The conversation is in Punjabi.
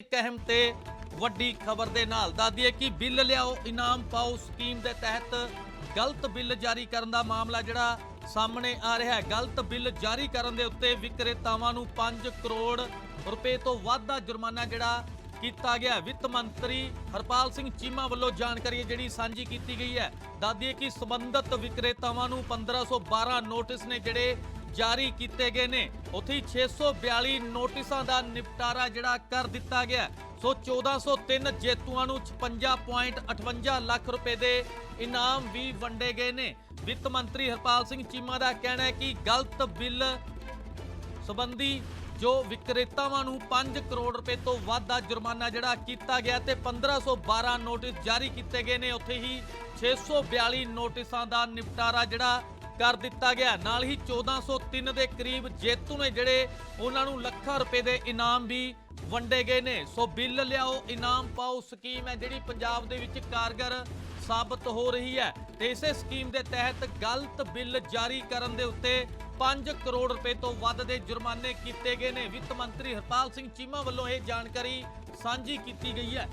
ਇੱਕ ਅਹਿਮ ਤੇ ਵੱਡੀ ਖਬਰ ਦੇ ਨਾਲ ਦੱਸਦੀਏ ਕਿ ਬਿੱਲ ਲਿਆਓ, ਇਨਾਮ ਪਾਓ ਸਕੀਮ ਦੇ ਤਹਿਤ ਗਲਤ ਬਿੱਲ ਜਾਰੀ ਕਰਨ ਦਾ ਮਾਮਲਾ ਜਿਹੜਾ ਸਾਹਮਣੇ ਆ ਰਿਹਾ ਹੈ। ਗਲਤ ਬਿੱਲ ਜਾਰੀ ਕਰਨ ਦੇ ਉੱਤੇ ਵਿਕਰੇਤਾਵਾਂ ਨੂੰ 5 ਕਰੋੜ ਰੁਪਏ ਤੋਂ ਵੱਧ ਦਾ ਜੁਰਮਾਨਾ ਜਿਹੜਾ ਕੀਤਾ ਗਿਆ ਵਿੱਤ ਮੰਤਰੀ ਹਰਪਾਲ ਸਿੰਘ ਚੀਮਾ ਵੱਲੋਂ ਜਾਣਕਾਰੀ ਜਿਹੜੀ ਸਾਂਝੀ ਕੀਤੀ ਗਈ ਹੈ। ਦੱਸਦੀਏ ਕਿ ਸੰਬੰਧਿਤ ਵਿਕਰੇਤਾਵਾਂ ਨੂੰ 1512 ਨੋਟਿਸ ਨੇ ਜਿਹੜੇ ਜਾਰੀ ਕੀਤੇ ਗਏ ਨੇ। ਉੱਥੇ ਹੀ 642 ਨੋਟਿਸਾਂ ਦਾ ਨਿਪਟਾਰਾ ਜਿਹੜਾ ਕਰ ਦਿੱਤਾ ਗਿਆ ਹੈ। ਸੋ 1403 ਜੇਤੂਆਂ ਨੂੰ 56.58 ਲੱਖ ਰੁਪਏ ਦੇ ਇਨਾਮ ਵੀ ਵੰਡੇ ਗਏ ਨੇ। ਵਿੱਤ ਮੰਤਰੀ ਹਰਪਾਲ ਸਿੰਘ ਚੀਮਾ ਦਾ ਕਹਿਣਾ ਹੈ ਕਿ ਗਲਤ ਬਿੱਲ ਸੰਬੰਧੀ ਜੋ ਵਿਕਰੇਤਾਵਾਂ ਨੂੰ 5 ਕਰੋੜ ਰੁਪਏ ਤੋਂ ਵੱਧ ਦਾ ਜੁਰਮਾਨਾ ਜਿਹੜਾ ਕੀਤਾ ਗਿਆ ਤੇ 1512 ਨੋਟਿਸ ਜਾਰੀ ਕੀਤੇ ਗਏ ਨੇ। ਉੱਥੇ ਹੀ 642 ਨੋਟਿਸਾਂ ਦਾ ਨਿਪਟਾਰਾ ਜਿਹੜਾ ਕਰ ਦਿੱਤਾ ਗਿਆ। ਨਾਲ ਹੀ 1403 ਦੇ ਕਰੀਬ ਜੇਤੂ ਨੇ ਜਿਹੜੇ ਉਹਨਾਂ ਨੂੰ ਲੱਖਾਂ ਰੁਪਏ ਦੇ ਇਨਾਮ ਵੀ ਵੰਡੇ ਗਏ ਨੇ। ਸੋ ਬਿੱਲ ਲਿਆਓ, ਇਨਾਮ ਪਾਓ, ਸਕੀਮ ਹੈ ਜਿਹੜੀ ਪੰਜਾਬ ਦੇ ਵਿੱਚ ਕਾਰਗਰ ਸਾਬਤ ਹੋ ਰਹੀ ਹੈ। ਤੇ ਇਸੇ ਸਕੀਮ ਦੇ ਤਹਿਤ ਗਲਤ ਬਿੱਲ ਜਾਰੀ ਕਰਨ ਦੇ ਉੱਤੇ 5 ਕਰੋੜ ਰੁਪਏ ਤੋਂ ਵੱਧ ਦੇ ਜੁਰਮਾਨੇ ਕੀਤੇ ਗਏ ਨੇ। ਵਿੱਤ ਮੰਤਰੀ ਹਰਪਾਲ ਸਿੰਘ ਚੀਮਾ ਵੱਲੋਂ ਇਹ ਜਾਣਕਾਰੀ ਸਾਂਝੀ ਕੀਤੀ ਗਈ ਹੈ।